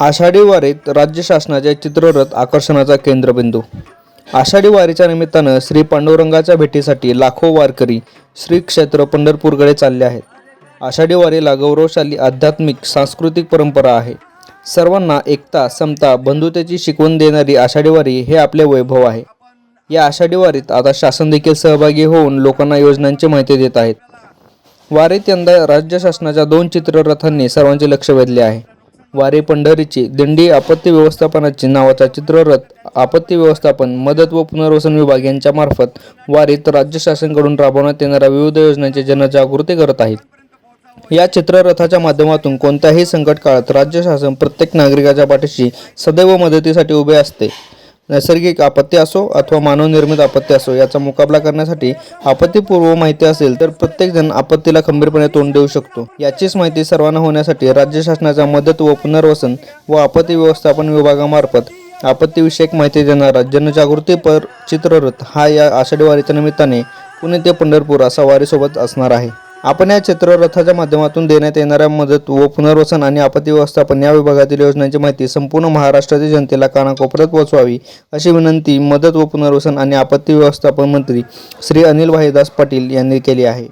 आषाढी वारीत राज्य शासनाच्या चित्ररथ आकर्षणाचा केंद्रबिंदू. आषाढी वारीच्या निमित्तानं श्री पांडुरंगाच्या भेटीसाठी लाखो वारकरी श्री क्षेत्र पंढरपूरकडे चालले आहेत. आषाढी वारीला गौरवशाली आध्यात्मिक सांस्कृतिक परंपरा आहे. सर्वांना एकता समता बंधुतेची शिकवण देणारी आषाढी वारी हे आपले वैभव आहे. या आषाढी वारीत आता शासन देखील सहभागी होऊन लोकांना योजनांची माहिती देत आहेत. वारीत यंदा राज्य शासनाच्या दोन चित्ररथांनी सर्वांचे लक्ष वेधले आहे. वारी पंढरीची दिंडी आपत्ती व्यवस्थापनाची नावाचा चित्ररथ आपत्ती व्यवस्थापन मदत व पुनर्वसन विभाग यांच्या मार्फत वारीत राज्य शासनकडून राबवण्यात येणाऱ्या विविध योजनांची जनजागृती करत आहेत. या चित्ररथाच्या माध्यमातून कोणत्याही संकट काळात राज्य शासन प्रत्येक नागरिकाच्या पाठीशी सदैव मदतीसाठी उभे असते. नैसर्गिक आपत्ती असो अथवा मानवनिर्मित आपत्ती असो याचा मुकाबला करण्यासाठी आपत्तीपूर्व माहिती असेल तर प्रत्येकजण आपत्तीला खंबीरपणे तोंड देऊ शकतो. याचीच माहिती सर्वांना होण्यासाठी राज्य शासनाच्या मदत व पुनर्वसन व आपत्ती व्यवस्थापन विभागामार्फत आपत्तीविषयक माहिती देणारा जनजागृतीपर चित्ररथ हा या आषाढी वारीच्या निमित्ताने पुणे ते पंढरपूर असा वारीसोबत असणार आहे. आपण या चित्ररथाच्या माध्यमातून देण्यात येणाऱ्या मदत व पुनर्वसन आणि आपत्ती व्यवस्थापन या विभागातील योजनांची माहिती संपूर्ण महाराष्ट्रातील जनतेला कानाकोपऱ्यात पोहोचवावी अशी विनंती मदत व पुनर्वसन आणि आपत्ती व्यवस्थापन मंत्री श्री अनिल भाईदास पाटील यांनी केली आहे.